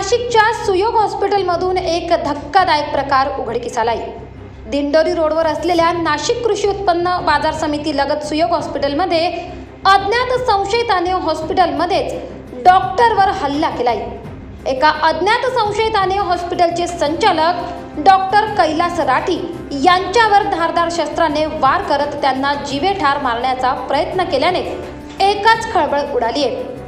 नाशिकच्या सुयोग हॉस्पिटलमधून एक धक्कादायक प्रकार उघडकीस आहे दिंडोरी रोडवर असलेल्या नाशिक कृषी उत्पन्न बाजार समिती लगत सुयोग हॉस्पिटलमध्ये अज्ञात संशयिताने हॉस्पिटलमध्येच डॉक्टरवर हल्ला केला आहे एका अज्ञात संशयिताने हॉस्पिटलचे संचालक डॉक्टर कैलास राठी यांच्यावर धारदार शस्त्राने वार करत त्यांना जीवे ठार मारण्याचा प्रयत्न केल्याने एकाच खळबळ उडाली आहे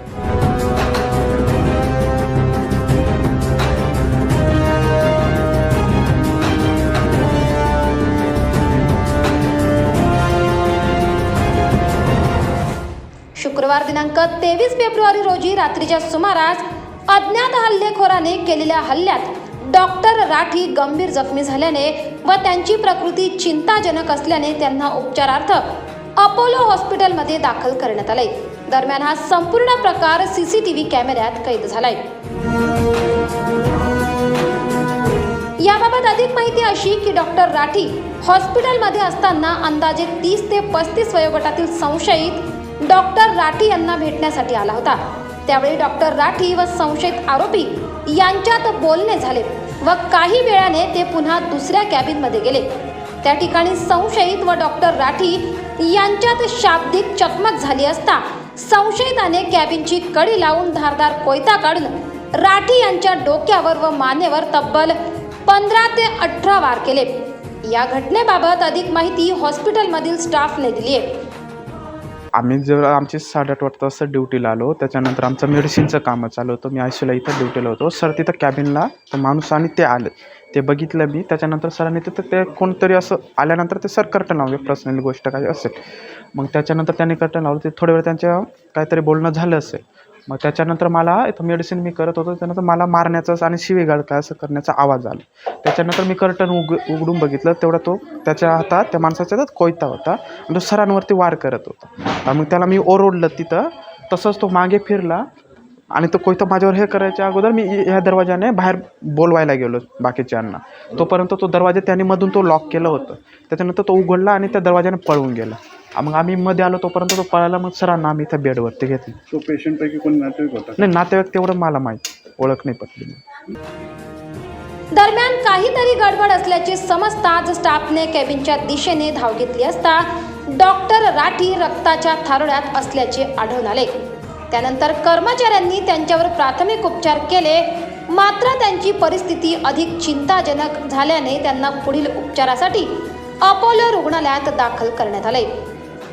शुक्रवार दिनांक तेवीस फेब्रुवारी रोजी रात्रीच्या सुमारास अज्ञात हल्लेखोराने केलेल्या हल्ल्यात डॉक्टर राठी गंभीर जखमी झाल्याने व त्यांची प्रकृती चिंताजनक असल्याने त्यांना उपचारार्थ अपोलो हॉस्पिटलमध्ये दाखल करण्यात आले दरम्यान हा संपूर्ण प्रकार सीसीटीव्ही कॅमेऱ्यात कैद झालाय. याबाबत अधिक माहिती अशी की डॉक्टर राठी हॉस्पिटलमध्ये असताना अंदाजे तीस ते पस्तीस वयोगटातील संशयित डॉक्टर राठी यांना भेटण्यासाठी आला होता. त्यावेळी डॉक्टर राठी व संशयित आरोपी यांच्यात बोलणे झाले व काही वेळाने ते पुन्हा दुसऱ्या कॅबिनमध्ये गेले. त्या ठिकाणी संशयित व डॉक्टर राठी यांच्यात शाब्दिक चकमक झाली असता संशयिताने कॅबिनची कडी लावून धारदार कोयता काढून राठी यांच्या डोक्यावर व मानेवर तब्बल पंधरा ते अठरा वार केले. या घटनेबाबत अधिक माहिती हॉस्पिटलमधील स्टाफने दिली आहे. आम्ही जर आमची साडेआठ वाजता असं ड्युटीला आलो त्याच्यानंतर आमचं मेडिसिनचं कामं चालू होतं मी आयसीला इथं ड्युटीला होतो. सर तिथं कॅबिनला तो माणूस आणि ते आले. ते बघितलं मी त्याच्यानंतर सरांनी तिथं ते कोणतरी असं आल्यानंतर ते सर कर्टन लावले पर्सनली गोष्ट काय असेल. मग त्याच्यानंतर त्यांनी कर्टन लावलं ते थोड्या वेळ त्यांच्या काहीतरी बोलणं झालं असेल. मग त्याच्यानंतर मला इथं मेडिसिन मी करत होतो त्यानंतर मला मारण्याचा आणि शिवेगाळ काय असं करण्याचा आवाज आला. त्याच्यानंतर मी कर्टन उग उघडून बघितलं. तेवढा तो त्याच्या हातात त्या माणसाच्या हातात कोयता होता. आणि तो सरांवरती वार करत होता. आणि मग त्याला मी ओरडलं तिथं. तसंच तो मागे फिरला. आणि तो कोयता माझ्यावर हे करायच्या अगोदर मी ह्या दरवाजाने बाहेर बोलवायला गेलो बाकीच्यांना तोपर्यंत तो दरवाजा त्याने मधून तो लॉक केलं होतं. त्याच्यानंतर तो उघडला आणि त्या दरवाजाने पळून गेला. मग आम्ही मध्ये आलो तोपर्यंत तो पळाला. मग सरांना आम्ही इथं बेडवरती घेतलं. तो पेशंटपैकी कोण नातेवाईक होता? नाही नातेवाईक तेवढं मला माहीत. ओळख नाही पटली. दरम्यान काहीतरी गडबड असल्याचे समजताच स्टाफने कॅबिनच्या दिशेने धाव घेतली असता डॉक्टर राठी रक्ताच्या थारोळ्यात असल्याचे आढळून आले. त्यानंतर कर्मचाऱ्यांनी त्यांच्यावर प्राथमिक उपचार केले मात्र त्यांची परिस्थिती अधिक चिंताजनक झाल्याने त्यांना पुढील उपचारासाठी अपोलो रुग्णालयात दाखल करण्यात आले.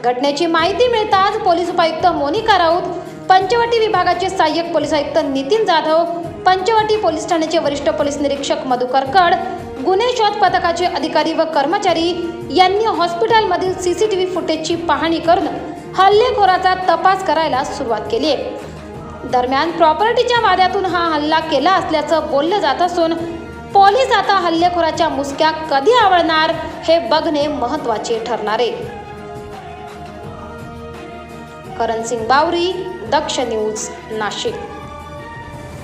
घटनेची माहिती मिळताच पोलीस उपायुक्त मोनिका राऊत पंचवटी विभागाचे सहाय्यक पोलीस आयुक्त नितीन जाधव पंचवटी पोलीस ठाण्याचे वरिष्ठ पोलीस निरीक्षक मधुकर कड गुन्हे शोध पथकाचे अधिकारी व कर्मचारी यांनी हॉस्पिटलमधील सी सी टी व्ही फुटेजची पाहणी करून हल्लेखोराचा तपास करायला सुरुवात केली आहे. दरम्यान प्रॉपर्टीच्या वाद्यातून हा हल्ला केला असल्याचं बोललं जात असून पोलीस आता हल्लेखोराच्या मुसक्या कधी आवडणार हे बघणे महत्त्वाचे ठरणार आहे. करण सिंग बावरी दक्ष न्यूज नाशिक.